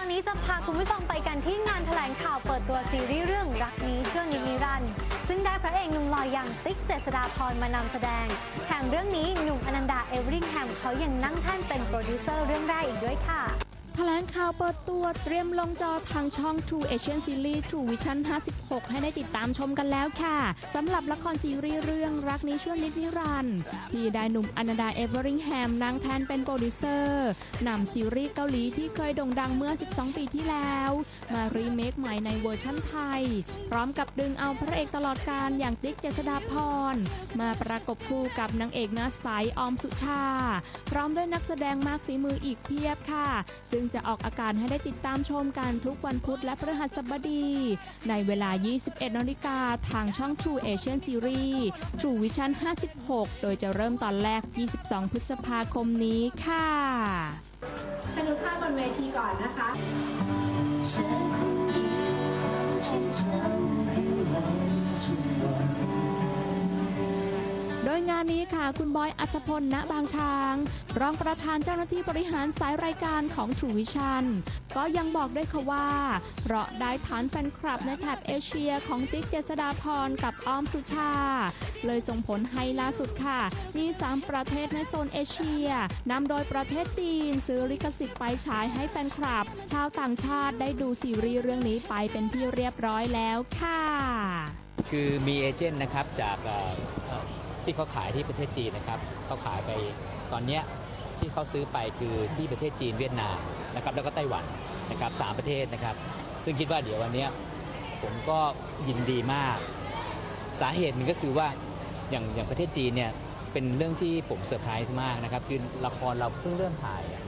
อนนี้จะพาคุณผู้ชมไปกันที่งานแถลงข่าวเปิดตัวซีรีส์เรื่องรักนี้เชื่อนิดนิรันดร์ซึ่งได้พระเอกหนุ่มหล่ออย่างติ๊กเจษฎาพรมานำแสดง แถมเรื่องนี้หนุ่มอนันดาเอเวอริงแฮมเขายังนั่งแท่นเป็นโปรดิวเซอร์เรื่องแรกอีกด้วยค่ะ แถลงข่าวเปิดตัวเตรียมลงจอทางช่อง True Asian Series True Vision 56 ให้ได้ติดตามชมกันแล้วค่ะสำหรับละครซีรีส์เรื่องรักนี้ชั่วนิดนิรันดร์ที่ได้หนุ่มอนันดาเอเวอริงแฮมนางแทนเป็นโปรดิวเซอร์นำซีรีส์เกาหลีที่เคยโด่งดังเมื่อ 12 ปีที่แล้ว มารีเมคใหม่ในเวอร์ชั่นไทย พร้อมกับดึงเอาพระเอกตลอดการอย่างติ๊กเจษฎาพร มาประกบคู่กับนางเอกหน้าใสออมสุชา พร้อมด้วยนักแสดงมากฝีมืออีกเพียบค่ะซึ่งจะออกอาการให้ได้ติดตามชมกันทุกวันพุธและพฤหัสบดี ในเวลา 21นาฬิกาทางช่อง True Asian Series True Vision 56 โดยจะเริ่มตอนแรก 22 พฤษภาคมนี้ค่ะเชิญทุกท่านบนเวทีก่อนนะคะ โดยงานนี้ค่ะคุณบอยอัธพลณบางช้าง รองประธานเจ้าหน้าที่บริหารสายรายการของ True Vision ก็ยังบอกด้วยค่ะว่า เพราะได้ฐานแฟนคลับในแถบเอเชียของติ๊กเจษฎาพรกับอ้อมสุชา เลยส่งผลให้ล่าสุดค่ะ มี 3 ประเทศในโซนเอเชียนำโดยประเทศจีน ซื้อลิขสิทธิ์ไปฉายให้แฟนคลับ ชาวต่างชาติได้ดูซีรีส์เรื่องนี้ไปเป็นที่เรียบร้อยแล้วค่ะ คือมีเอเจนต์นะครับจาก ที่เขาขายที่ประเทศจีนนะครับเขาขายไปตอนเนี้ยที่เขาซื้อไปคือที่ประเทศจีนเวียดนามนะครับแล้วก็ไต้หวันนะครับสามประเทศนะครับ ซึ่งคิดว่าเดี๋ยววันเนี้ยผมก็ยินดีมาก สาเหตุหนึ่งก็คือว่าอย่างอย่างประเทศจีนเนี่ยเป็นเรื่องที่ผมเซอร์ไพรส์มากนะครับคือละครเราเพิ่งเริ่มถ่ายอะ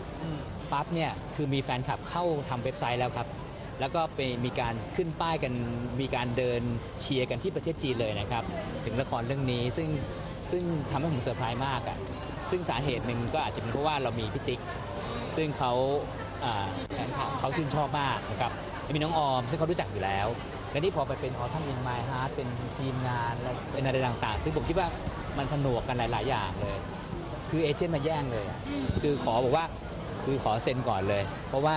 ปั๊บเนี่ยคือมีแฟนคลับเข้าทำเว็บไซต์แล้วครับ แล้วก็ไปมีการขึ้นป้ายกันมีการเดินเชียร์กันที่ประเทศจีนเลยนะครับ ถึงละครเรื่องนี้ซึ่งซึ่งทำให้ผมเซอร์ไพรส์มากอะ่ะซึ่งสาเหตุหนึ่งก็อาจจะเป็นเพราะว่าเรามีพิติกซึ่งเขาอ่าเขาชื่นชอบมากนะครับมีน้องออมซึ่งเขารู้จักอยู่แล้วและนี่พอไปเป็นออทัมอินไมฮาร์ดเป็นทีมงานอะไรเป็นอะไรต่างๆ ซึ่งผมคิดว่ามันผนวกกันหลาย ๆ อย่างเลย คือเอเจนต์มาแย่งเลย คือขอบอกว่าคือขอเซ็นก่อนเลย เพราะว่า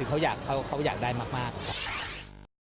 คือเขาอยากเขาเขาอยากได้มากๆ